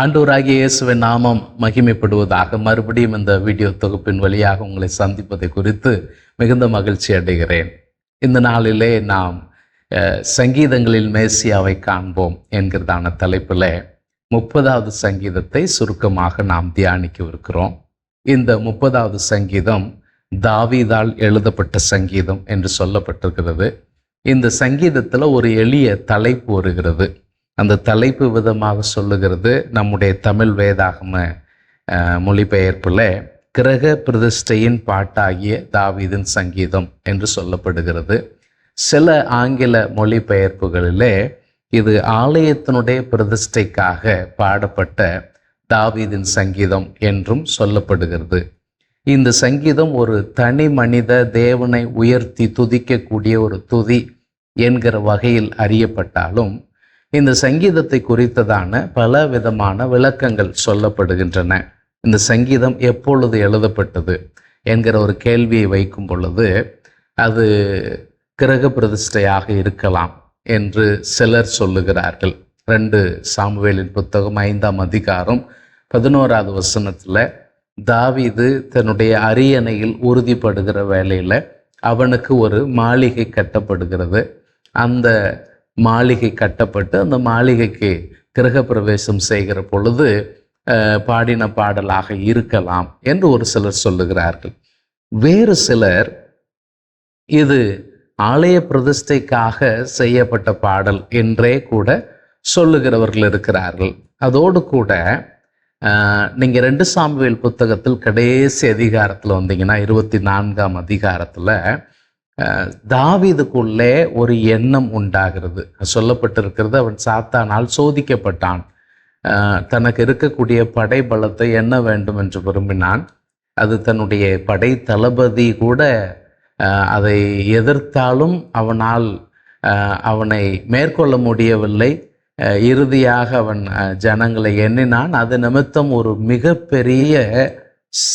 ஆண்டவராகிய இயேசுவின் நாமம் மகிமைப்படுவதாக மறுபடியும் இந்த வீடியோ தொகுப்பின் வழியாக உங்களை சந்திப்பதை குறித்து மிகுந்த மகிழ்ச்சி அடைகிறேன். இந்த நாளிலே நாம் சங்கீதங்களில் மேசியாவை காண்போம் என்கிறதான தலைப்பில் முப்பதாவது சங்கீதத்தை சுருக்கமாக நாம் தியானிக்கவிருக்கிறோம். இந்த முப்பதாவது சங்கீதம் தாவிதால் எழுதப்பட்ட சங்கீதம் என்று சொல்லப்பட்டிருக்கிறது. இந்த சங்கீதத்தில் ஒரு எளிய தலைப்பு வருகிறது. அந்த தலைப்பு விதமாக சொல்லுகிறது நம்முடைய தமிழ் வேதாகம மொழிபெயர்ப்பில் கிரக பிரதிஷ்டையின் பாட்டாகிய தாவீதின் சங்கீதம் என்று சொல்லப்படுகிறது. சில ஆங்கில மொழிபெயர்ப்புகளிலே இது ஆலயத்தினுடைய பிரதிஷ்டைக்காக பாடப்பட்ட தாவீதின் சங்கீதம் என்றும் சொல்லப்படுகிறது. இந்த சங்கீதம் ஒரு தனி மனித தேவனை உயர்த்தி துதிக்கக்கூடிய ஒரு துதி என்கிற வகையில் அறியப்பட்டாலும் இந்த சங்கீதத்தை குறித்ததான பல விதமான விளக்கங்கள் சொல்லப்படுகின்றன. இந்த சங்கீதம் எப்பொழுது எழுதப்பட்டது என்கிற ஒரு கேள்வியை வைக்கும் பொழுது அது கிரக பிரதிஷ்டையாக இருக்கலாம் என்று சிலர் சொல்லுகிறார்கள். ரெண்டு சாமுவேலின் புத்தகம் ஐந்தாம் அதிகாரம் பதினோராவது வசனத்தில் தாவிது தன்னுடைய அரியணையில் உறுதிப்படுகிற வேலையில் அவனுக்கு ஒரு மாளிகை கட்டப்படுகிறது. அந்த மாளிகை கட்டப்பட்டு அந்த மாளிகைக்கு கிரகப்பிரவேசம் செய்கிற பொழுது பாடின பாடலாக இருக்கலாம் என்று ஒரு சிலர் சொல்லுகிறார்கள். வேறு சிலர் இது ஆலய பிரதிஷ்டைக்காக செய்யப்பட்ட பாடல் என்றே கூட சொல்லுகிறவர்கள் இருக்கிறார்கள். அதோடு கூட நீங்கள் ரெண்டு சாமுவேல் புத்தகத்தில் கடைசி அதிகாரத்தில் வந்தீங்கன்னா இருபத்தி நான்காம் அதிகாரத்தில் தாவீதுக்குள்ளே ஒரு எண்ணம் உண்டாகிறது. சொல்லப்பட்டிருக்கிறது அவன் சாத்தானால் சோதிக்கப்பட்டான். தனக்கு இருக்கக்கூடிய படை பலத்தை எண்ண வேண்டும் என்று விரும்பினான். அது தன்னுடைய படை தளபதி கூட அதை எதிர்த்தாலும் அவனால் அவனை மேற்கொள்ள முடியவில்லை. இறுதியாக அவன் ஜனங்களை எண்ணினான். அது நிமித்தம் ஒரு மிகப்பெரிய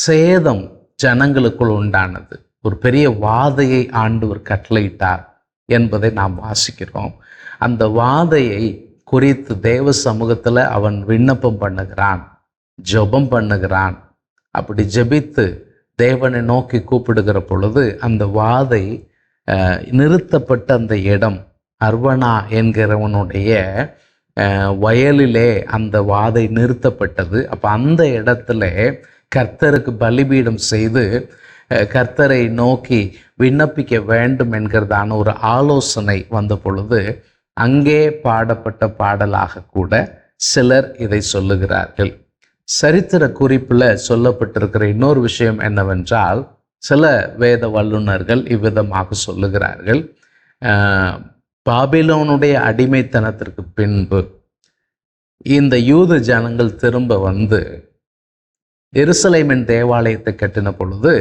சேதம் ஜனங்களுக்குள் உண்டானது. ஒரு பெரிய வாதையை ஆண்டவர் கட்டளையிட்டார் என்பதை நாம் வாசிக்கிறோம். அந்த வாதையை குறித்து தேவ சமூகத்தில் அவன் விண்ணப்பம் பண்ணுகிறான் ஜெபம் பண்ணுகிறான். அப்படி ஜெபித்து தேவனை நோக்கி கூப்பிடுகிற பொழுது அந்த வாதை நிறுத்தப்பட்ட அந்த இடம் அர்வனா என்கிறவனுடைய வயலிலே அந்த வாதை நிறுத்தப்பட்டது. அப்போ அந்த இடத்துல கர்த்தருக்கு பலிபீடம் செய்து கர்த்தரை நோக்கி விண்ணப்பிக்க வேண்டும் என்கிறதான ஒரு ஆலோசனை வந்த பொழுது அங்கே பாடப்பட்ட பாடலாக கூட சிலர் இதை சொல்லுகிறார்கள். சரித்திர குறிப்பில் சொல்லப்பட்டிருக்கிற இன்னொரு விஷயம் என்னவென்றால் சில வேத வல்லுநர்கள் இவ்விதமாக சொல்லுகிறார்கள். பாபிலோனுடைய அடிமைத்தனத்திற்கு பின்பு இந்த யூத ஜனங்கள் திரும்ப வந்து எருசலேமின் தேவாலயத்தை கட்டின பொழுது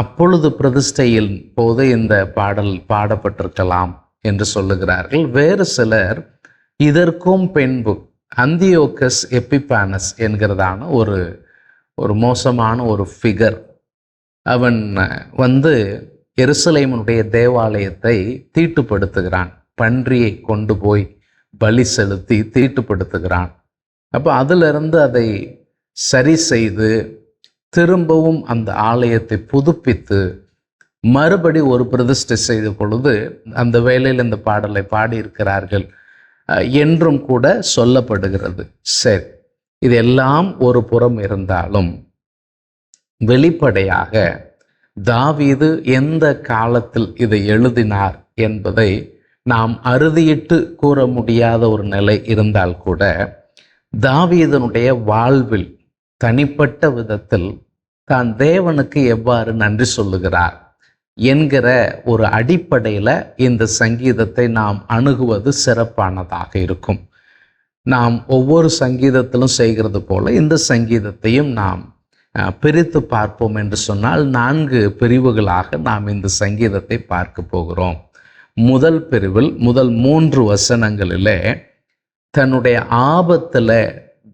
அப்பொழுது பிரதிஷ்டையில் போது இந்த பாடல் பாடப்பட்டிருக்கலாம் என்று சொல்லுகிறார்கள். வேறு சிலர் இதற்கும் பின்பு அந்தியோக்கஸ் எப்பிபானஸ் என்கிறதான ஒரு ஒரு மோசமான ஒரு ஃபிகர் அவன் வந்து எருசலேமனுடைய தேவாலயத்தை தீட்டுப்படுத்துகிறான். பன்றியை கொண்டு போய் பலி செலுத்தி தீட்டுப்படுத்துகிறான். அப்போ அதிலிருந்து அதை சரி செய்து திரும்பவும் அந்த ஆலயத்தை புதுப்பித்து மறுபடி ஒரு பிரதிஷ்டை செய்த பொழுது அந்த வேலையில் இந்த பாடலை பாடியிருக்கிறார்கள். என்றும் கூட சொல்லப்படுகிறது. சரி இதெல்லாம் ஒரு புறம் இருந்தாலும் வெளிப்படையாக தாவீது எந்த காலத்தில் இதை எழுதினார் என்பதை நாம் அறுதியிட்டு கூற முடியாத ஒரு நிலை இருந்தால் கூட தாவீதனுடைய வாழ்வில் தனிப்பட்ட விதத்தில் தான் தேவனுக்கு எவ்வாறு நன்றி சொல்லுகிறார் என்கிற ஒரு அடிப்படையில் இந்த சங்கீதத்தை நாம் அணுகுவது சிறப்பானதாக இருக்கும். நாம் ஒவ்வொரு சங்கீதத்திலும் செய்கிறது போல இந்த சங்கீதத்தையும் நாம் பிரித்து பார்ப்போம் என்று சொன்னால் நான்கு பிரிவுகளாக நாம் இந்த சங்கீதத்தை பார்க்க போகிறோம். முதல் பிரிவில் முதல் மூன்று வசனங்களிலே தன்னுடைய ஆபத்தில்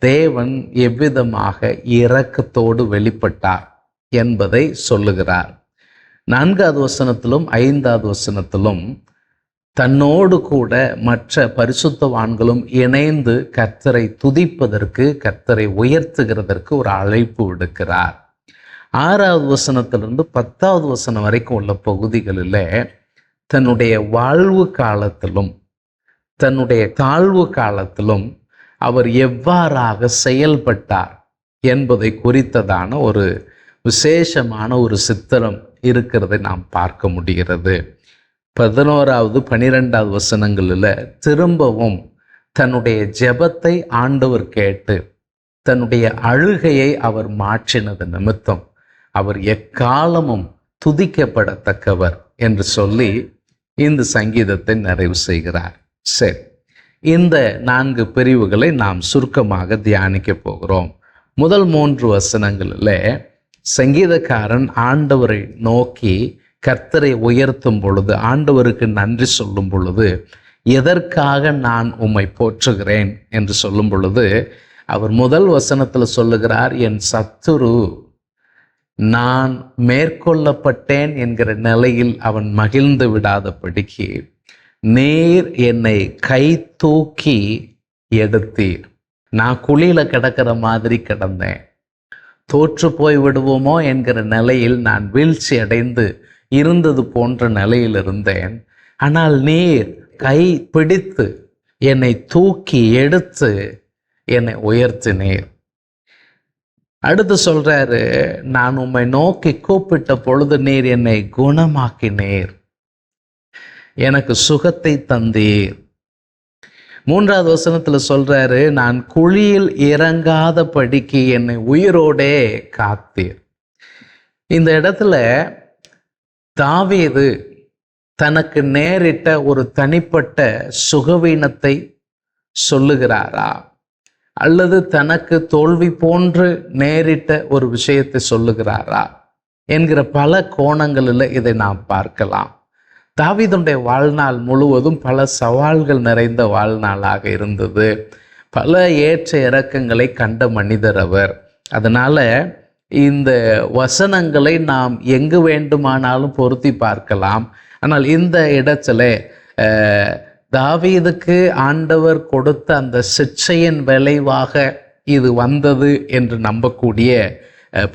தேவன் எவ்விதமாக இரக்கத்தோடு வெளிப்பட்டார் என்பதை சொல்லுகிறார். நான்காவது வசனத்திலும் ஐந்தாவது வசனத்திலும் தன்னோடு கூட மற்ற பரிசுத்தவான்களும் இணைந்து கர்த்தரை துதிப்பதற்கு கர்த்தரை உயர்த்துகிறதற்கு ஒரு அழைப்பு விடுக்கிறார். ஆறாவது வசனத்திலிருந்து பத்தாவது வசனம் வரைக்கும் உள்ள பகுதிகளில் தன்னுடைய வாழ்வு காலத்திலும் தன்னுடைய தாழ்வு காலத்திலும் அவர் எவ்வாறாக செயல்பட்டார் என்பதை குறித்ததான ஒரு விசேஷமான ஒரு சித்திரம் இருக்கிறதை நாம் பார்க்க முடிகிறது. பதினோராவது பனிரெண்டாவது வசனங்களில் திரும்பவும் தன்னுடைய ஜெபத்தை ஆண்டவர் கேட்டு தன்னுடைய அழுகையை அவர் மாற்றினது நிமித்தம் அவர் எக்காலமும் துதிக்கப்படத்தக்கவர் என்று சொல்லி இந்த சங்கீதத்தை நிறைவு செய்கிறார். சரி. இந்த நான்கு பிரிவுகளை நாம் சுருக்கமாக தியானிக்க போகிறோம். முதல் மூன்று வசனங்களில் சங்கீதக்காரன் ஆண்டவரை நோக்கி கர்த்தரை உயர்த்தும் பொழுது ஆண்டவருக்கு நன்றி சொல்லும் பொழுது எதற்காக நான் உம்மை போற்றுகிறேன்? என்று சொல்லும் பொழுது அவர் முதல் வசனத்தில் சொல்லுகிறார் என் சத்துரு நான் மேற்கொள்ளப்பட்டேன் என்கிற நிலையில் அவன் மகிழ்ந்து விடாதபடிக்கு நீர் என்னை கை தூக்கி எடுத்தீர். நான் குழியில் கிடக்கிற மாதிரி கிடந்தேன். தோற்று போய் விடுவோமோ என்கிற நிலையில் நான் வீழ்ச்சி அடைந்து இருந்தது போன்ற நிலையில் இருந்தேன். ஆனால் நீர் கை பிடித்து என்னை தூக்கி எடுத்து என்னை உயர்த்தினீர். அடுத்து சொல்றாரு நான் உம்மை நோக்கி கூப்பிட்ட பொழுது நீர் என்னை குணமாக்கினீர். எனக்கு சுகத்தை தந்தீர். மூன்றாவது வசனத்தில் சொல்கிறாரு நான் குழியில் இறங்காதபடிக்கு என்னை உயிரோடே காத்தீர். இந்த இடத்துல தாவீது தனக்கு நேரிட்ட ஒரு தனிப்பட்ட சுகவீனத்தை சொல்லுகிறாரா? அல்லது தனக்கு தோல்வி போன்று நேரிட்ட ஒரு விஷயத்தை சொல்லுகிறாரா? என்கிற பல கோணங்களில் இதை நாம் பார்க்கலாம். தாவீதுடைய வாழ்நாள் முழுவதும் பல சவால்கள் நிறைந்த வாழ்நாளாக இருந்தது. பல ஏற்ற இறக்கங்களை கண்ட மனிதர் அவர். அதனால் இந்த வசனங்களை நாம் எங்கு வேண்டுமானாலும் பொருத்தி பார்க்கலாம். ஆனால் இந்த இடத்துல தாவீதுக்கு ஆண்டவர் கொடுத்த அந்த சிச்சையின் விளைவாக இது வந்தது என்று நம்பக்கூடிய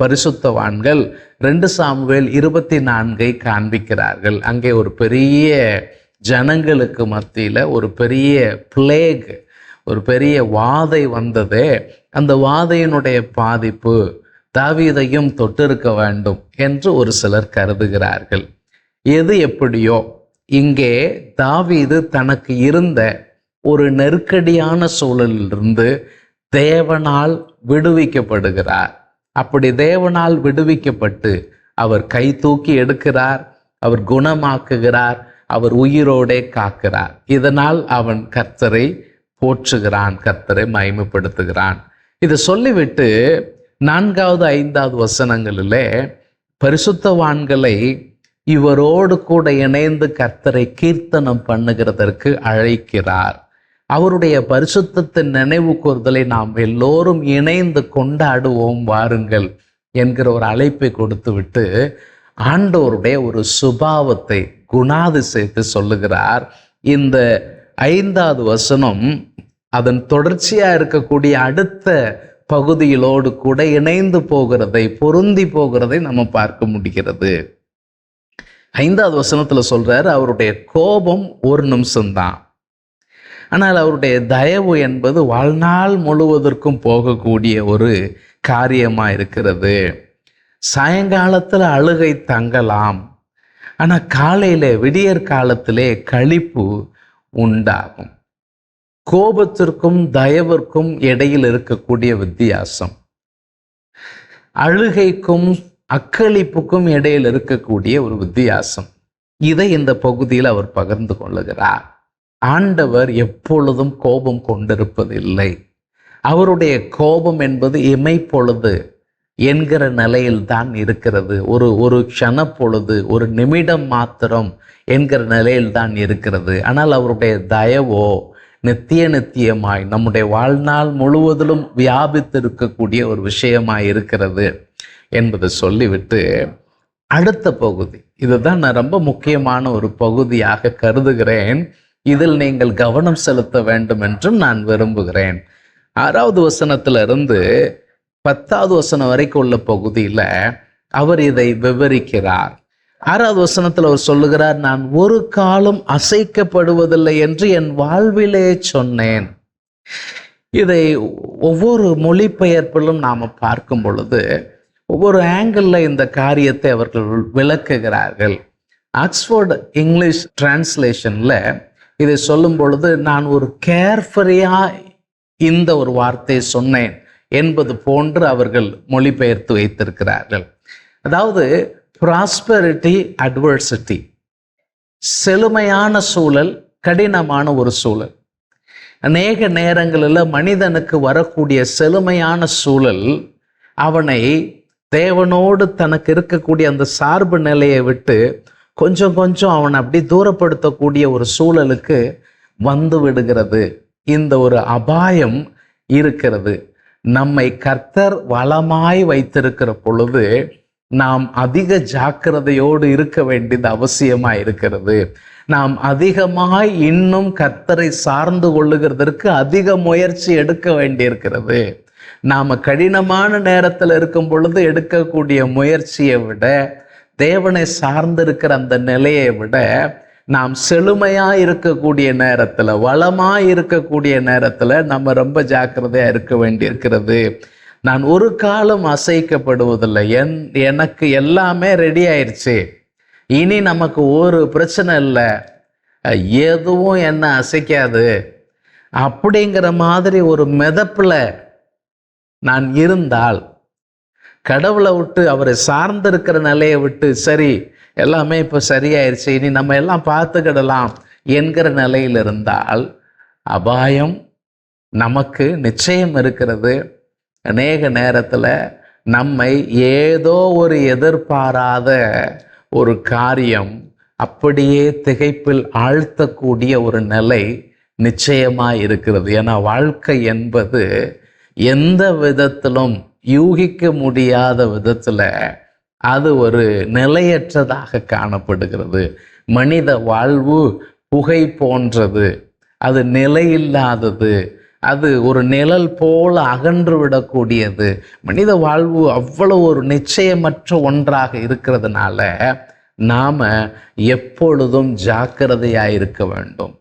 பரிசுத்தவான்கள் ரெண்டு சாமுவேல் இருபத்தி நான்கை காண்பிக்கிறார்கள். அங்கே ஒரு பெரிய ஜனங்களுக்கு மத்தியில் ஒரு பெரிய பிளேக் ஒரு பெரிய வாதை வந்தது. அந்த வாதையினுடைய பாதிப்பு தாவீதையும் தொட்டிருக்க வேண்டும் என்று ஒரு சிலர் கருதுகிறார்கள். எது எப்படியோ இங்கே தாவீது தனக்கு இருந்த ஒரு நெருக்கடியான சூழலிலிருந்து தேவனால் விடுவிக்கப்படுகிறார். அப்படி தேவனால் விடுவிக்கப்பட்டு அவர் கை தூக்கி எடுக்கிறார் அவர் குணமாக்குகிறார் அவர் உயிரோடே காக்கிறார். இதனால் அவன் கர்த்தரை போற்றுகிறான் கர்த்தரை மயமைப்படுத்துகிறான் இதை சொல்லிவிட்டு நான்காவது ஐந்தாவது வசனங்களிலே பரிசுத்தவான்களை இவரோடு கூட இணைந்து கர்த்தரை கீர்த்தனம் பண்ணுகிறதற்கு அழைக்கிறார். அவருடைய பரிசுத்தத்தின் நினைவு கூறுதலை நாம் எல்லோரும் இணைந்து கொண்டாடுவோம் வாருங்கள் என்கிற ஒரு அழைப்பை கொடுத்து விட்டு ஒரு சுபாவத்தை குணாதிசயத்தை சொல்லுகிறார். இந்த ஐந்தாவது வசனம் அதன் தொடர்ச்சியாக இருக்கக்கூடிய அடுத்த பகுதிகளோடு கூட இணைந்து போகிறதை பொருந்தி போகிறதை நம்ம பார்க்க முடிகிறது. ஐந்தாவது வசனத்தில் சொல்றாரு அவருடைய கோபம் ஒரு நிமிஷம்தான். ஆனால் அவருடைய தயவு என்பது வாழ்நாள் முழுவதற்கும் போகக்கூடிய ஒரு காரியமாக இருக்கிறது சாயங்காலத்தில் அழுகை தங்கலாம். ஆனால் காலையில் விடியற் காலத்திலே கழிப்பு உண்டாகும். கோபத்திற்கும் தயவிற்கும் இடையில் இருக்கக்கூடிய வித்தியாசம். அழுகைக்கும் அக்களிப்புக்கும் இடையில் இருக்கக்கூடிய ஒரு வித்தியாசம். இதை இந்த பகுதியில் அவர் பகிர்ந்து கொள்ளுகிறார். ஆண்டவர் எப்பொழுதும் கோபம் கொண்டிருப்பதில்லை. அவருடைய கோபம் என்பது இமைப்பொழுது என்கிற நிலையில் தான் இருக்கிறது. ஒரு ஒரு க்ஷணப்பொழுது ஒரு நிமிடம் மாத்திரம் என்கிற நிலையில் தான் இருக்கிறது. ஆனால் அவருடைய தயவோ நித்திய நித்தியமாய் நம்முடைய வாழ்நாள் முழுவதிலும் வியாபித்திருக்கக்கூடிய ஒரு விஷயமாய் இருக்கிறது என்பதை சொல்லிவிட்டு அடுத்த பகுதி. இதுதான் நான் ரொம்ப முக்கியமான ஒரு பகுதியாக கருதுகிறேன். இதில் நீங்கள் கவனம் செலுத்த வேண்டும் என்றும் நான் விரும்புகிறேன். ஆறாவது வசனத்திலிருந்து பத்தாவது வசனம் வரைக்கும் உள்ள பகுதியில் அவர் இதை விவரிக்கிறார். ஆறாவது வசனத்தில் அவர் சொல்லுகிறார் நான் ஒரு காலம் அசைக்கப்படுவதில்லை என்று என் வாழ்விலே சொன்னேன். இதை ஒவ்வொரு மொழிபெயர்ப்பிலும் நாம் பார்க்கும் பொழுது ஒவ்வொரு ஆங்கிளில் இந்த காரியத்தை அவர்கள் விளக்குகிறார்கள். ஆக்ஸ்போர்டு இங்கிலீஷ் டிரான்ஸ்லேஷனில் இதை சொல்லும் பொழுது நான் ஒரு கேர்ஃபரியாக இந்த ஒரு வார்த்தையை சொன்னேன் என்பது போன்று அவர்கள் மொழிபெயர்த்து வைத்திருக்கிறார்கள். அதாவது ப்ராஸ்பரிட்டி அட்வர்சிட்டி செழுமையான சூழல் கடினமான ஒரு சூழல். அநேக நேரங்களில் மனிதனுக்கு வரக்கூடிய செழுமையான சூழல் அவனை தேவனோடு தனக்கு இருக்கக்கூடிய அந்த சார்பு நிலையை விட்டு கொஞ்சம் கொஞ்சம் அவனை அப்படி தூரப்படுத்தக்கூடிய ஒரு சூழலுக்கு வந்து விடுகிறது. இந்த ஒரு அபாயம் இருக்கிறது. நம்மை கர்த்தர் வளமாய் வைத்திருக்கிற பொழுது நாம் அதிக ஜாக்கிரதையோடு இருக்க வேண்டியது அவசியமா இருக்கிறது. நாம் அதிகமாய் இன்னும் கர்த்தரை சார்ந்து கொள்ளுகிறதற்கு அதிக முயற்சி எடுக்க வேண்டியிருக்கிறது. நாம கடினமான நேரத்தில் இருக்கும் பொழுது எடுக்கக்கூடிய முயற்சியை விட தேவனை சார்ந்திருக்கிற அந்த நிலையை விட நாம் செழுமையா இருக்கக்கூடிய நேரத்துல வளமா இருக்கக்கூடிய நேரத்துல நம்ம ரொம்ப ஜாக்கிரதையா இருக்க வேண்டியிருக்கிறது. நான் ஒரு காலம் அசைக்கப்படுவதில்லை. என் எனக்கு எல்லாமே ரெடி ஆயிடுச்சு இனி நமக்கு ஒரு பிரச்சனை இல்லை. எதுவும் என்ன அசைக்காது. அப்படிங்கிற மாதிரி ஒரு மிதப்பில் நான் இருந்தால் கடவுளை விட்டு அவரை சார்ந்திருக்கிற நிலையை விட்டு சரி எல்லாமே இப்போ சரியாயிருச்சு இனி நம்ம எல்லாம் பார்த்துக்கிடலாம் என்கிற நிலையில் இருந்தால் அபாயம் நமக்கு நிச்சயம் இருக்கிறது. அநேக நேரத்தில் நம்மை ஏதோ ஒரு எதிர்பாராத ஒரு காரியம் அப்படியே திகைப்பில் ஆழ்த்தக்கூடிய ஒரு நிலை நிச்சயமாக இருக்கிறது. ஏன்னா வாழ்க்கை என்பது எந்த விதத்திலும் யூகிக்க முடியாத விதத்தில் அது ஒரு நிலையற்றதாக காணப்படுகிறது. மனித வாழ்வு புகை போன்றது. அது நிலையில்லாதது. அது ஒரு நிழல் போல அகன்று விடக்கூடியது. மனித வாழ்வு அவ்வளவு ஒரு நிச்சயமற்ற ஒன்றாக இருக்கிறதுனால நாம் எப்பொழுதும் ஜாக்கிரதையாக இருக்க வேண்டும்.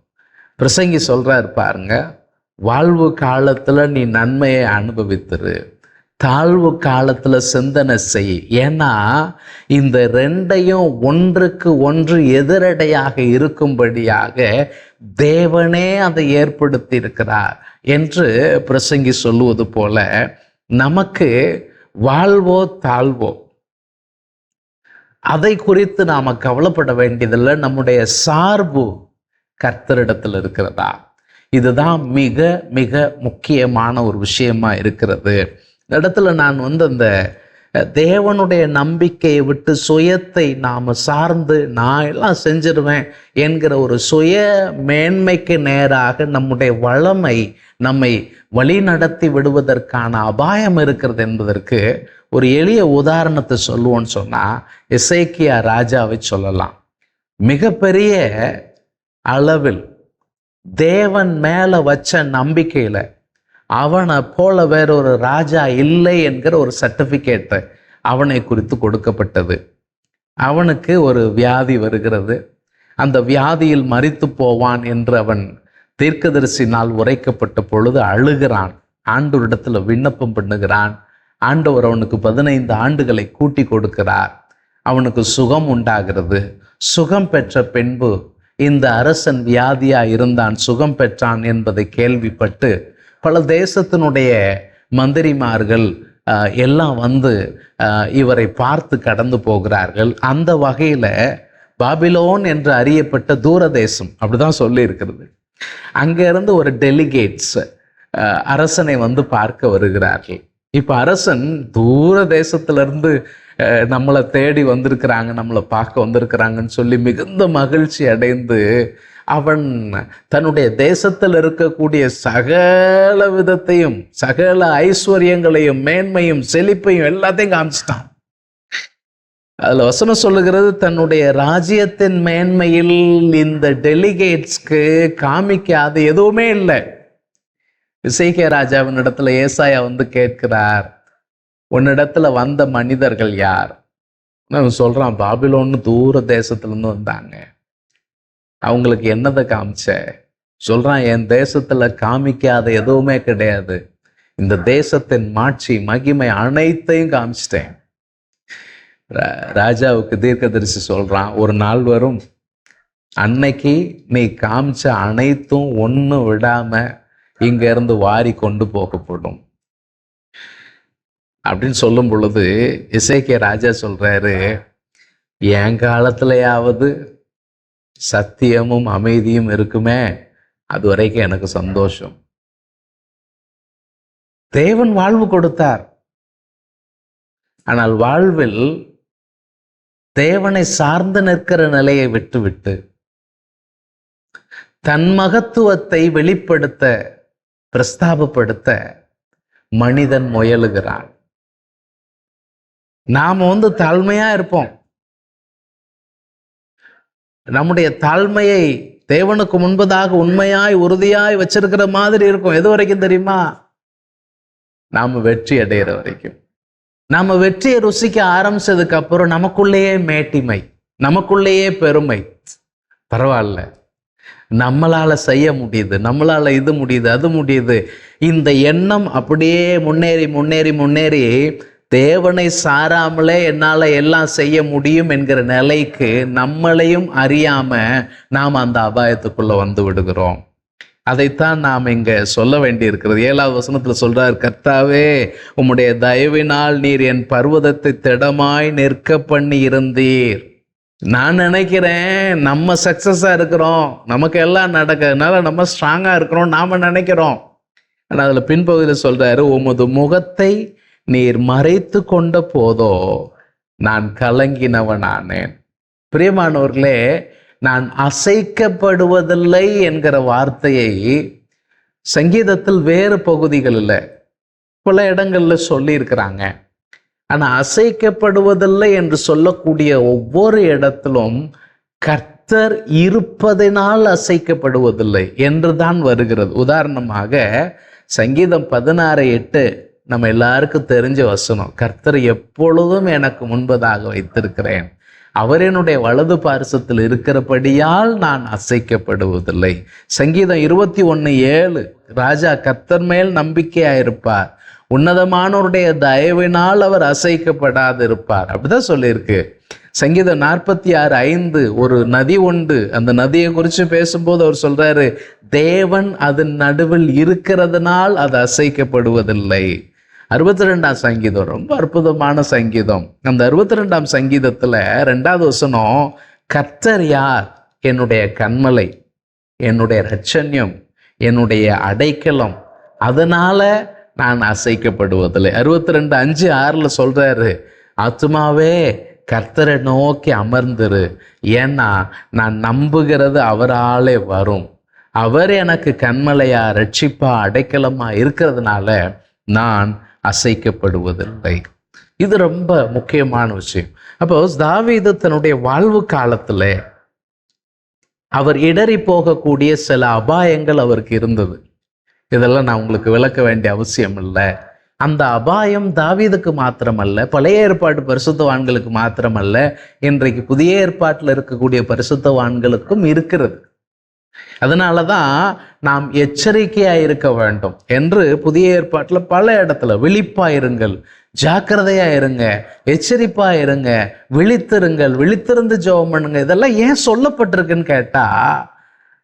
பிரசங்கி சொல்கிறார் பாருங்க வாழ்வு காலத்தில் நீ நன்மையை அனுபவித்துரு. தாழ்வு காலத்தில் சிந்தனை செய். ஏன்னா இந்த ரெண்டையும் ஒன்றுக்கு ஒன்று எதிரடையாக இருக்கும்படியாக தேவனே அதை ஏற்படுத்தி இருக்கிறார் என்று பிரசங்கி சொல்லுவது போல நமக்கு வாழ்வோ தாழ்வோ? அதை குறித்து நாம் கவலைப்பட வேண்டியதில்லை. நம்முடைய சார்பு கர்த்தரிடத்தில் இருக்கிறதா? இதுதான் மிக மிக முக்கியமான ஒரு விஷயமா இருக்கிறது. இந்த இடத்துல நான் வந்து அந்த தேவனுடைய நம்பிக்கையை விட்டு சுயத்தை நாம் சார்ந்து நான் எல்லாம் செஞ்சிருவேன் என்கிற ஒரு சுய மேன்மைக்கு நேராக நம்முடைய வளமை நம்மை வழி நடத்தி விடுவதற்கான அபாயம் இருக்கிறது என்பதற்கு ஒரு எளிய உதாரணத்தை சொல்லுவோன்னு சொன்னால் இசைக்கியா ராஜாவை சொல்லலாம். மிகப்பெரிய அளவில் தேவன் மேலே வச்ச நம்பிக்கையில் அவனை போல வேற ஒரு ராஜா இல்லை என்கிற ஒரு சர்டிஃபிகேட்டு அவனை குறித்து கொடுக்கப்பட்டது. அவனுக்கு ஒரு வியாதி வருகிறது. அந்த வியாதியில் மறித்து போவான் என்று அவன் தீர்க்கதரிசினால் உரைக்கப்பட்ட பொழுது அழுகிறான். ஆண்டோரிடத்தில் விண்ணப்பம் பண்ணுகிறான். ஆண்டவர் அவனுக்கு பதினைந்து ஆண்டுகளை கூட்டி கொடுக்கிறார். அவனுக்கு சுகம் உண்டாகிறது. சுகம் பெற்ற பின்பு இந்த அரசன் வியாதியா இருந்தான். சுகம் பெற்றான் என்பதை கேள்விப்பட்டு பல தேசத்தினுடைய மந்திரிமார்கள் எல்லாம் வந்து இவரை பார்த்து கடந்து போகிறார்கள். அந்த வகையில் பாபிலோன் என்று அறியப்பட்ட தூரதேசம் அப்படிதான் சொல்லி இருக்கிறது இருந்து ஒரு டெலிகேட்ஸ் அரசனை வந்து பார்க்க வருகிறார்கள். இப்போ அரசன் தூர தேசத்திலிருந்து நம்மளை தேடி வந்திருக்கிறாங்க நம்மளை பார்க்க வந்திருக்கிறாங்கன்னு சொல்லி மிகுந்த மகிழ்ச்சி அடைந்து அவன் தன்னுடைய தேசத்தில் இருக்கக்கூடிய சகல விதத்தையும் சகல ஐஸ்வர்யங்களையும் மேன்மையும் செழிப்பையும் எல்லாத்தையும் காமிச்சிட்டான். அதில் வசனம் சொல்லுகிறது தன்னுடைய ராஜ்யத்தின் மேன்மையில் இந்த டெலிகேட்ஸ்க்கு காமிக்காத எதுவுமே இல்லை. விசைகே ராஜாவின் இடத்துல ஏசாயா வந்து கேட்கிறார் உன்னிடத்துல வந்த மனிதர்கள் யார்? நான் சொல்கிறான் பாபிலோன்னு தூர தேசத்துலேருந்து வந்தாங்க. அவங்களுக்கு என்னதை காமிச்ச? சொல்றான் என் தேசத்துல காமிக்காத எதுவுமே கிடையாது. இந்த தேசத்தின் மாட்சி மகிமை அனைத்தையும் காமிச்சிட்டேன். ரா- ராஜாவுக்கு தீர்க்கதரிசி சொல்றான் ஒரு நாள் வரும். அன்னைக்கு நீ காமிச்ச அனைத்தும் ஒன்றும் விடாம இங்கேருந்து வாரி கொண்டு போகப்படும். அப்படின்னு சொல்லும் பொழுது இசைக்கிய ராஜா சொல்றாரு என் காலத்திலேயாவது சத்தியமும் அமைதியும் இருக்குமே? அது வரைக்கும் எனக்கு சந்தோஷம். தேவன் வாழ்வு கொடுத்தார். ஆனால் வாழ்வில் தேவனை சார்ந்து நிற்கிற நிலையை விட்டுவிட்டு தன் மகத்துவத்தை வெளிப்படுத்த பிரஸ்தாபப்படுத்த மனிதன் முயலுகிறான். நாம வந்து தாழ்மையா இருப்போம். நம்முடைய தாழ்மையை தேவனுக்கு முன்பதாக உண்மையாய் உறுதியாய் வச்சிருக்கிற மாதிரி இருக்கும். எது வரைக்கும் தெரியுமா? நாம வெற்றி அடையிற வரைக்கும். நாம வெற்றியை ருசிக்க ஆரம்பிச்சதுக்கு அப்புறம் நமக்குள்ளேயே மேட்டிமை நமக்குள்ளேயே பெருமை. பரவாயில்ல. நம்மளால செய்ய முடியுது நம்மளால இது முடியுது அது முடியுது. இந்த எண்ணம் அப்படியே முன்னேறி முன்னேறி முன்னேறி தேவனை சாராமலே என்னால் எல்லாம் செய்ய முடியும் என்கிற நிலைக்கு நம்மளையும் அறியாம நாம் அந்த அபாயத்துக்குள்ள வந்து விடுகிறோம். அதைத்தான் நாம் இங்க சொல்ல வேண்டியிருக்கிறது. ஏழாவது வசனத்துல சொல்றார் கர்த்தாவே உம்முடைய தயவினால் நீர் என் பர்வதத்தை திடமாய் நிற்க பண்ணி இருந்தீர். நான் நினைக்கிறேன் நம்ம சக்சஸா இருக்கிறோம். நமக்கு எல்லாம் நடக்கிறதுனால நம்ம ஸ்ட்ராங்கா இருக்கிறோம் நாம நினைக்கிறோம். ஆனால் அதில் பின்பகுதியில் சொல்கிறாரு உமது முகத்தை நீர் மறைத்து கொண்ட போதோ நான் கலங்கினவனானேன். பிரியமானவர்களே நான் அசைக்கப்படுவதில்லை என்கிற வார்த்தையை சங்கீதத்தில் வேறு பகுதிகளில் பல இடங்களில் சொல்லியிருக்கிறாங்க. ஆனால் அசைக்கப்படுவதில்லை என்று சொல்லக்கூடிய ஒவ்வொரு இடத்திலும் கர்த்தர் இருப்பதனால் அசைக்கப்படுவதில்லை என்று தான் வருகிறது. உதாரணமாக சங்கீதம் பதினாறு எட்டு நம்ம எல்லாருக்கும் தெரிஞ்ச வசனம் கர்த்தர் எப்பொழுதும் எனக்கு முன்பதாக வைத்திருக்கிறேன். அவர் என்னுடைய வலது பார்சத்தில் இருக்கிறபடியால் நான் அசைக்கப்படுவதில்லை. சங்கீதம் இருபத்தி ஒன்று ஏழு. ராஜா கர்த்தர் மேல் நம்பிக்கையாயிருப்பார். உன்னதமானவருடைய தயவினால் அவர் அசைக்கப்படாதிருப்பார். அப்படிதான் சொல்லியிருக்கு. சங்கீதம் நாற்பத்தி ஆறு ஐந்து. ஒரு நதி உண்டு. அந்த நதியை குறித்து பேசும்போது அவர் சொல்றாரு தேவன் அதன் நடுவில் இருக்கிறதுனால் அது அசைக்கப்படுவதில்லை. அறுபத்தி ரெண்டாம் சங்கீதம் ரொம்ப அற்புதமான சங்கீதம். அந்த அறுபத்தி ரெண்டாம் சங்கீதத்தில் ரெண்டாவது வசனம் கர்த்தர் யார்? என்னுடைய கண்மலை என்னுடைய ரச்சன்யம் என்னுடைய அடைக்கலம் அதனால் நான் அசைக்கப்படுவதில்லை. அறுபத்தி ரெண்டு அஞ்சு ஆறில் சொல்கிறாரு ஆத்மாவே கர்த்தரை நோக்கி அமர்ந்துரு. ஏன்னா நான் நம்புகிறது அவராலே வரும். அவர் எனக்கு கண்மலையா ரட்சிப்பா அடைக்கலமாக இருக்கிறதுனால நான் அசைக்கப்படுவதில்லை. இது ரொம்ப முக்கியமான விஷயம். அப்போ தாவீது தன்னுடைய வாழ்வு காலத்துல அவர் இடறி போகக்கூடிய சில அபாயங்கள் அவருக்கு இருந்தது. இதெல்லாம் நான் உங்களுக்கு விளக்க வேண்டிய அவசியம் இல்லை. அந்த அபாயம் தாவீதுக்கு மாத்திரமல்ல பழைய ஏற்பாட்டு பரிசுத்தவான்களுக்கு மாத்திரமல்ல இன்றைக்கு புதிய ஏற்பாட்டில் இருக்கக்கூடிய பரிசுத்தவான்களுக்கும் இருக்கிறது. அதனால தான் நாம் எச்சரிக்கையா இருக்க வேண்டும் என்று புதிய ஏற்பாட்டில் பல இடத்துல விழிப்பாக இருங்கள். ஜாக்கிரதையா இருங்க. எச்சரிப்பா இருங்க. விழித்திருங்கள். விழித்திருந்து ஜெபம் பண்ணுங்க. இதெல்லாம் ஏன் சொல்லப்பட்டிருக்குன்னு கேட்டா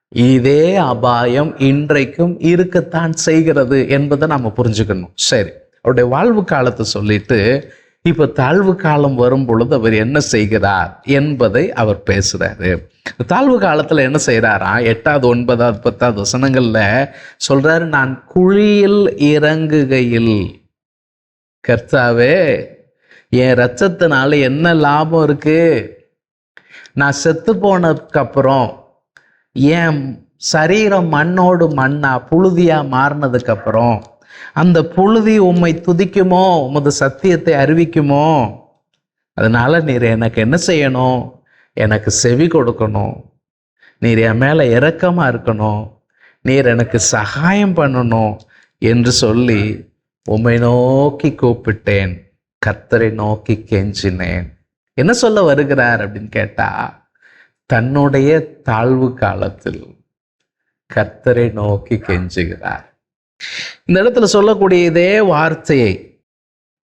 இதே அபாயம் இன்றைக்கும் இருக்கத்தான் செய்கிறது என்பதை நாம புரிஞ்சுக்கணும். சரி. அவருடைய வாழ்வு காலத்தை சொல்லிட்டு இப்போ தாழ்வு காலம் வரும் பொழுது அவர் என்ன செய்கிறார் என்பதை அவர் பேசுகிறாரு தாழ்வு காலத்தில் என்ன செய்கிறாரா எட்டாவது ஒன்பதாவது பத்தாவது வசனங்களில் சொல்கிறாரு நான் குழியில் இறங்குகையில். கர்த்தாவே என் ரத்தத்தினால என்ன லாபம் இருக்குது நான் செத்து போனதுக்கப்புறம் என் சரீரம் மண்ணோடு மண்ணா புழுதியாக மாறினதுக்கப்புறம் அந்த புழுதி உம்மை துதிக்குமோ? உமது சத்தியத்தை அறிவிக்குமோ? அதனால நீர் எனக்கு என்ன செய்யணும்? எனக்கு செவி கொடுக்கணும். நீர் என் மேலே இறக்கமாக இருக்கணும். நீர் எனக்கு சகாயம் பண்ணணும் என்று சொல்லி உம்மை நோக்கி கூப்பிட்டேன். கத்தரை நோக்கி கெஞ்சினேன். என்ன சொல்ல வருகிறார் அப்படின்னு கேட்டா தன்னுடைய தாழ்வு காலத்தில் கத்தரை நோக்கி கெஞ்சுகிறார். இந்த இடத்துல சொல்லக்கூடிய இதே வார்த்தையை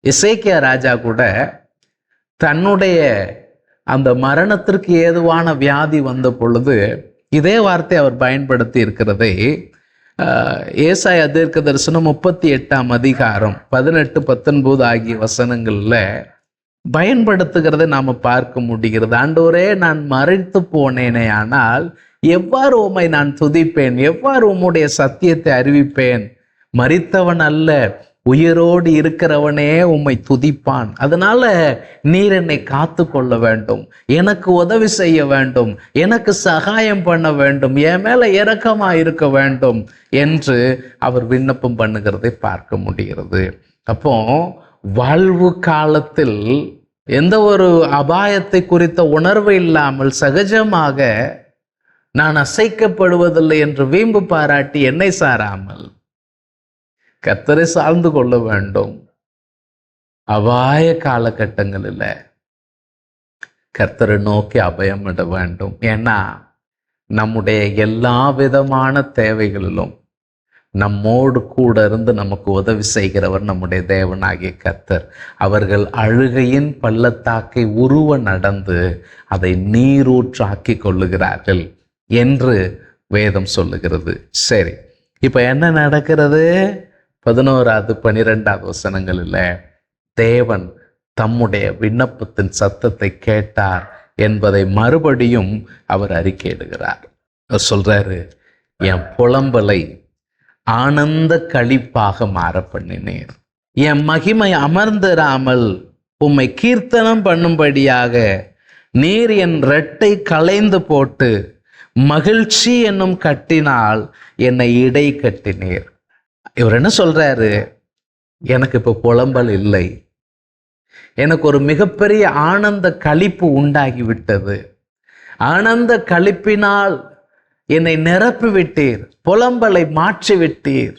இசைக்கியா ராஜா கூட தன்னுடைய அந்த மரணத்திற்கு ஏதுவான வியாதி வந்த பொழுது இதே வார்த்தை அவர் பயன்படுத்தி இருக்கிறதை ஏசாய தீர்க்க தரிசனம் முப்பத்தி எட்டாம் அதிகாரம் பதினெட்டு பத்தொன்பது ஆகிய வசனங்களில் பயன்படுத்துகிறதை நாம் பார்க்க முடிகிறது. ஆண்டோரே நான் மறைத்து போனேனே ஆனால் எவ்வாறு உம்மை நான் துதிப்பேன்? எவ்வாறு உம்முடைய சத்தியத்தை அறிவிப்பேன்? மறித்தவன் அல்ல உயிரோடு இருக்கிறவனே உம்மை துதிப்பான். அதனால நீர் என்னை காத்து கொள்ள வேண்டும் எனக்கு உதவி செய்ய வேண்டும் எனக்கு சகாயம் பண்ண வேண்டும் என் மேல இரக்கமா இருக்க வேண்டும் என்று அவர் விண்ணப்பம் பண்ணுகிறதை பார்க்க முடிகிறது. அப்போ வாழ்வு காலத்தில் எந்த ஒரு அபாயத்தை குறித்த உணர்வு இல்லாமல் சகஜமாக நான் அசைக்கப்படுவதில்லை என்று வீம்பு பாராட்டி என்னை சாராமல் கத்தரை சார்ந்து கொள்ள வேண்டும். அபாய காலகட்டங்களில் கர்த்தரை நோக்கி அபயமிட வேண்டும். ஏன்னா நம்முடைய எல்லா விதமான தேவைகளிலும் நம்மோடு கூட இருந்து நமக்கு உதவி செய்கிறவர் நம்முடைய தேவனாகிய கர்த்தர் அவர்கள் அழுகையின் பள்ளத்தாக்கை உருவ நடந்து அதை நீரூற்றாக்கி கொள்ளுகிறார்கள் என்று வேதம் சொல்லுகிறது. சரி இப்போ என்ன நடக்கிறது? பதினோராவது பனிரெண்டாவது வசனங்களில் தேவன் தம்முடைய விண்ணப்பத்தின் சத்தத்தை கேட்டார் என்பதை மறுபடியும் அவர் அறிக்கையிடுகிறார். சொல்றாரு என் புலம்பலை ஆனந்த களிப்பாக மாற பண்ணினேர். என் மகிமை அமர்ந்திராமல் உம்மை கீர்த்தனம் பண்ணும்படியாக நீர் என் ரெட்டை களைந்து போட்டு மகிழ்ச்சி என்னும் கட்டினால் என்னை இடை கட்டினீர். இவர் என்ன சொல்கிறாரு எனக்கு இப்போ புலம்பல் இல்லை. எனக்கு ஒரு மிகப்பெரிய ஆனந்த கழிப்பு உண்டாகி விட்டது ஆனந்த கழிப்பினால் என்னை நிரப்பி விட்டீர் புலம்பலை மாற்றி விட்டீர்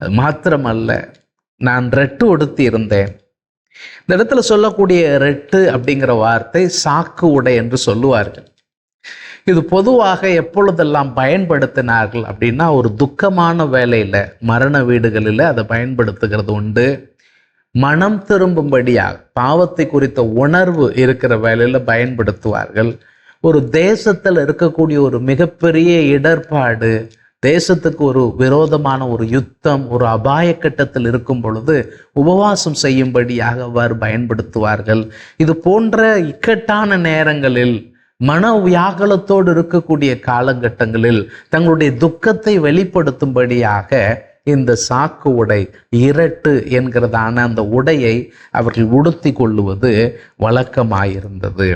அது மாத்திரமல்ல நான் ரெட்டு உடுத்தி இருந்தேன். இந்த இடத்துல சொல்லக்கூடிய ரெட்டு அப்படிங்கிற வார்த்தை சாக்கு உடை என்று சொல்லுவார்கள். இது பொதுவாக எப்பொழுதெல்லாம் பயன்படுத்தினார்கள் அப்படின்னா ஒரு துக்கமான வேலையில் மரண வீடுகளில் அதை பயன்படுத்துகிறது உண்டு. மனம் திரும்பும்படியாக பாவத்தை குறித்த உணர்வு இருக்கிற வேலையில் பயன்படுத்துவார்கள். ஒரு தேசத்தில் இருக்கக்கூடிய ஒரு மிகப்பெரிய இடர்பாடு தேசத்துக்கு ஒரு விரோதமான ஒரு யுத்தம் ஒரு அபாய கட்டத்தில் இருக்கும் பொழுது உபவாசம் செய்யும்படியாக அவ்வாறு பயன்படுத்துவார்கள். இது போன்ற இக்கட்டான நேரங்களில் மன வியாகுலத்தோடு இருக்கக்கூடிய காலகட்டங்களில் தங்களுடைய துக்கத்தை வெளிப்படுத்தும்படியாக இந்த சாக்கு உடை இரட்டு என்கிறதான அந்த உடையை அவர்கள் உடுத்தி கொள்ளுவது வழக்கமாயிருந்தது.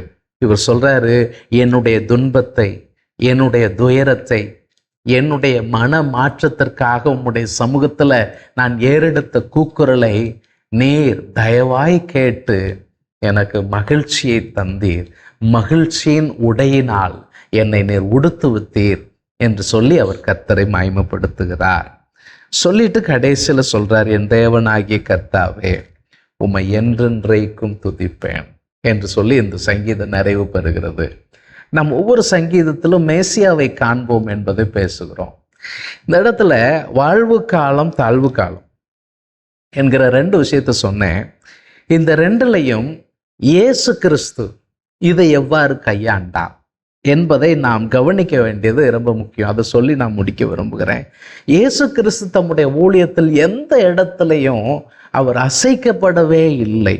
இவர் சொல்றாரு என்னுடைய துன்பத்தை என்னுடைய துயரத்தை என்னுடைய மன மாற்றத்திற்காக உம்முடைய சமூகத்தில் நான் ஏறெடுத்த கூக்குரலை நீர் தயவாய் கேட்டு எனக்கு மகிழ்ச்சியை தந்தீர். மகிழ்ச்சியின் உடையினால் என்னை நீர் உடுத்து வித்தீர் என்று சொல்லி அவர் கர்த்தரை மயமப்படுத்துகிறார் சொல்லிட்டு கடைசியில் சொல்றார் என் தேவனாகிய கர்த்தாவே உம்மை என்றென்றைக்கும் துதிப்பேன் என்று சொல்லி இந்த சங்கீதம் நிறைவு பெறுகிறது. நம் ஒவ்வொரு சங்கீதத்திலும் மேசியாவை காண்போம் என்பதை பேசுகிறோம். இந்த இடத்துல வாழ்வு காலம் தாழ்வு காலம் என்கிற ரெண்டு விஷயத்த சொன்னேன். இந்த ரெண்டுலையும் இயேசு கிறிஸ்து இதை எவ்வாறு கையாண்டார் என்பதை நாம் கவனிக்க வேண்டியது ரொம்ப முக்கியம். அதை சொல்லி நான் முடிக்க விரும்புகிறேன். இயேசு கிறிஸ்து தம்முடைய ஊழியத்தில் எந்த இடத்துலையும் அவர் அசைக்கப்படவே இல்லை.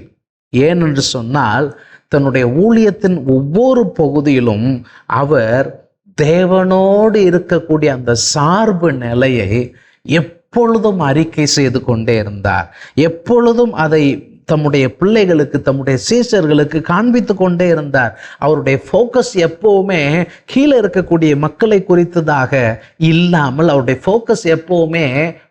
ஏனென்று சொன்னால் தன்னுடைய ஊழியத்தின் ஒவ்வொரு பகுதியிலும் அவர் தேவனோடு இருக்கக்கூடிய அந்த சார்பு நிலையை எப்பொழுதும் அறிக்கை செய்து கொண்டே இருந்தார். எப்பொழுதும் அதை தம்முடைய பிள்ளைகளுக்கு தம்முடைய சீசர்களுக்கு காண்பித்து கொண்டே இருந்தார். அவருடைய ஃபோக்கஸ் எப்போவுமே கீழே இருக்கக்கூடிய மக்களை குறித்ததாக இல்லாமல் அவருடைய ஃபோக்கஸ் எப்போவுமே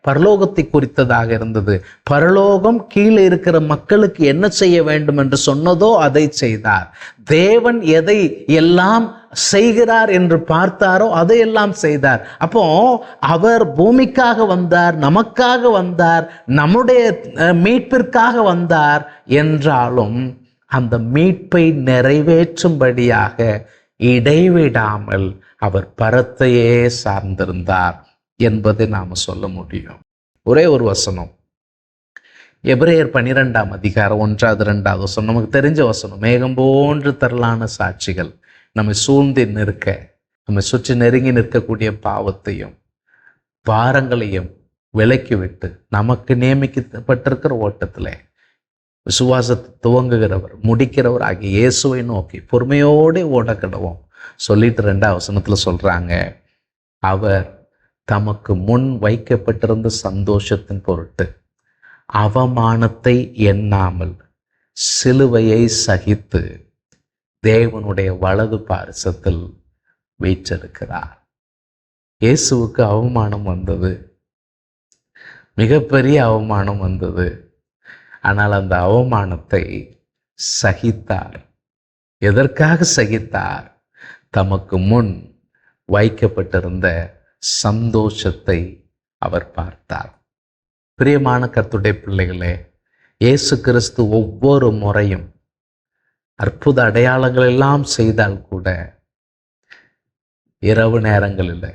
பரலோகத்தை குறித்ததாக இருந்தது. பரலோகம் கீழே இருக்கிற மக்களுக்கு என்ன செய்ய வேண்டும் என்று சொன்னதோ அதை செய்தார். தேவன் எதை எல்லாம் செய்கிறார் என்று பார்த்தாரோ அதையெல்லாம் செய்தார். அப்போ அவர் பூமிக்காக வந்தார் நமக்காக வந்தார் நம்முடைய மீட்பிற்காக வந்தார் என்றாலும் அந்த மீட்பை நிறைவேற்றும்படியாக இடைவிடாமல் அவர் பரத்தையே சார்ந்திருந்தார் என்பதை நாம் சொல்ல முடியும். ஒரே ஒரு வசனம். எபிரேயர் பன்னிரெண்டாம் அதிகாரம் ஒன்றாவது ரெண்டாவது வசனம். நமக்கு தெரிஞ்ச வசனம். மேகம் போன்று தரலான சாட்சிகள் நம்மை சூழ்ந்து நிற்க நம்மை சுற்றி நெருங்கி நிற்கக்கூடிய பாவத்தையும் பாரங்களையும் விலக்கி விட்டு நமக்கு நியமிக்கப்பட்டிருக்கிற ஓட்டத்தில் விசுவாசத்தை துவங்குகிறவர் முடிக்கிறவர் ஆகிய இயேசுவை நோக்கி பொறுமையோடு ஓடக்கிடவும். சொல்லிட்டு ரெண்டாம் வசனத்தில் சொல்கிறாங்க அவர் தமக்கு முன் வைக்கப்பட்டிருந்த சந்தோஷத்தின் பொருட்டு அவமானத்தை எண்ணாமல் சிலுவையை சகித்து தேவனுடைய வலது பாரசத்தில் வீச்சிருக்கிறார் இயேசுவுக்கு அவமானம் வந்தது. மிகப்பெரிய அவமானம் வந்தது. ஆனால் அந்த அவமானத்தை சகித்தார். எதற்காக சகித்தார்? தமக்கு முன் வைக்கப்பட்டிருந்த சந்தோஷத்தை அவர் பார்த்தார். பிரியமான கத்துடைய பிள்ளைகளே இயேசு கிறிஸ்து ஒவ்வொரு முறையும் அற்புத அடையாளங்கள் எல்லாம் செய்தால் கூட இரவு நேரங்களில்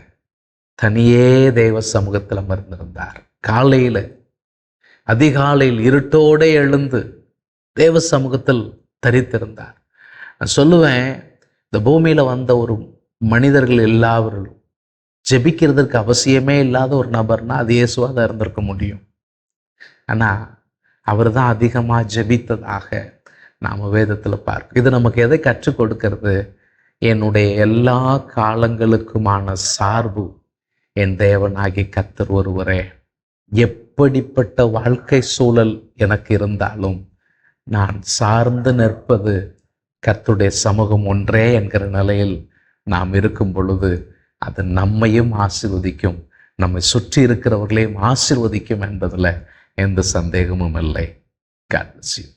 தனியே தெய்வ சமூகத்தில் அமர்ந்திருந்தார். காலையில் அதிகாலையில் இருட்டோடே எழுந்து தேவ சமூகத்தில் தரித்திருந்தார். நான் சொல்லுவேன் இந்த பூமியில் வந்த ஒரு மனிதர்கள் எல்லாவர்களும் ஜெபிக்கிறதுக்கு அவசியமே இல்லாத ஒரு நபர்னா அது இயேசுவாக தான் இருந்திருக்க முடியும். ஆனால் அவர் தான் அதிகமாக ஜெபித்ததாக நாம் வேதத்தில் பார்க்க இது நமக்கு எதை கற்றுக் கொடுக்கிறது? என்னுடைய எல்லா காலங்களுக்குமான சார்பு என் தேவனாகி கத்தர் ஒருவரே. எப்படிப்பட்ட வாழ்க்கை சூழல் எனக்கு இருந்தாலும் நான் சார்ந்து நிற்பது கத்துடைய சமூகம் ஒன்றே என்கிற நிலையில் நாம் இருக்கும் பொழுது அது நம்மையும் ஆசிர்வதிக்கும் நம்மை சுற்றி இருக்கிறவர்களையும் ஆசிர்வதிக்கும் என்பதில் எந்த சந்தேகமும் இல்லை God bless you.